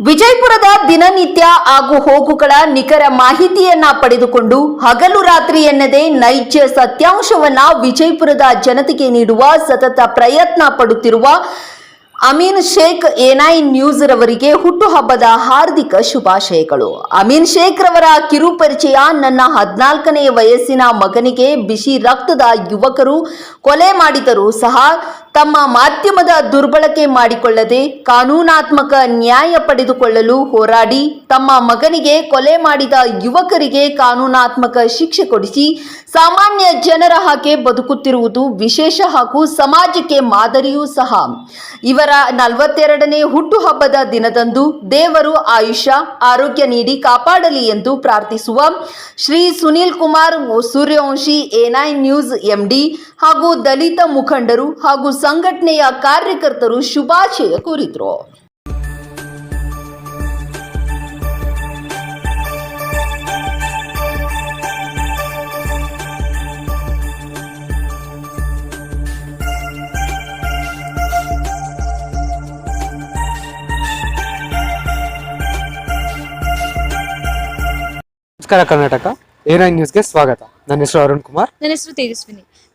ವಿಜಯಪುರದ ದಿನನಿತ್ಯ ಹಾಗೂ ಹೋಗುಗಳ ನಿಖರ ಮಾಹಿತಿಯನ್ನ ಪಡೆದುಕೊಂಡು ಹಗಲು ರಾತ್ರಿ ಎನ್ನದೇ ನೈಜ ಸತ್ಯಾಂಶವನ್ನ ವಿಜಯಪುರದ ಜನತೆಗೆ ನೀಡುವ ಸತತ ಪ್ರಯತ್ನ ಪಡುತ್ತಿರುವ ಅಮೀನ್ ಶೇಖ್ ಎನ್ಐ ನ್ಯೂಸ್ ರವರಿಗೆ ಹುಟ್ಟುಹಬ್ಬದ ಹಾರ್ದಿಕ ಶುಭಾಶಯಗಳು. ಅಮೀನ್ ಶೇಖ್ ರವರ ಕಿರು ಪರಿಚಯ ನನ್ನ ಹದಿನಾಲ್ಕನೇ ವಯಸ್ಸಿನ ಮಗನಿಗೆ ಬಿಸಿ ರಕ್ತದ ಯುವಕರು ಕೊಲೆ ಮಾಡಿದರೂ ಸಹ ತಮ್ಮ ಮಾಧ್ಯಮದ ದುರ್ಬಳಕೆ ಮಾಡಿಕೊಳ್ಳದೆ ಕಾನೂನಾತ್ಮಕ ನ್ಯಾಯ ಪಡೆದುಕೊಳ್ಳಲು ಹೋರಾಡಿ ತಮ್ಮ ಮಗನಿಗೆ ಕೊಲೆ ಮಾಡಿದ ಯುವಕರಿಗೆ ಕಾನೂನಾತ್ಮಕ ಶಿಕ್ಷೆ ಕೊಡಿಸಿ ಸಾಮಾನ್ಯ ಜನರ ಹಾಗೆ ಬದುಕುತ್ತಿರುವುದು ವಿಶೇಷ ಹಾಗೂ ಸಮಾಜಕ್ಕೆ ಮಾದರಿಯೂ ಸಹ. ಇವರ ನಲವತ್ತೆರಡನೇ ಹುಟ್ಟುಹಬ್ಬದ ದಿನದಂದು ದೇವರು ಆಯುಷ ಆರೋಗ್ಯ ನೀಡಿ ಕಾಪಾಡಲಿ ಎಂದು ಪ್ರಾರ್ಥಿಸುವ Shri Sunil Kumar Suryavanshi NI news MD ಹಾಗೂ ದಲಿತ ಮುಖಂಡರು ಹಾಗೂ ಸಂಘಟನೆಯ ಕಾರ್ಯಕರ್ತರು ಶುಭಾಶಯ ಕೋರಿದ್ರು. ನಮಸ್ಕಾರ ಕರ್ನಾಟಕ ನೈನ್ ನ್ಯೂಸ್ಗೆ ಸ್ವಾಗತ. ನನ್ನ ಹೆಸರು ಅರುಣ್ ಕುಮಾರ್. ನನ್ನ ಹೆಸರು ತೇಜಸ್ವಿನಿ.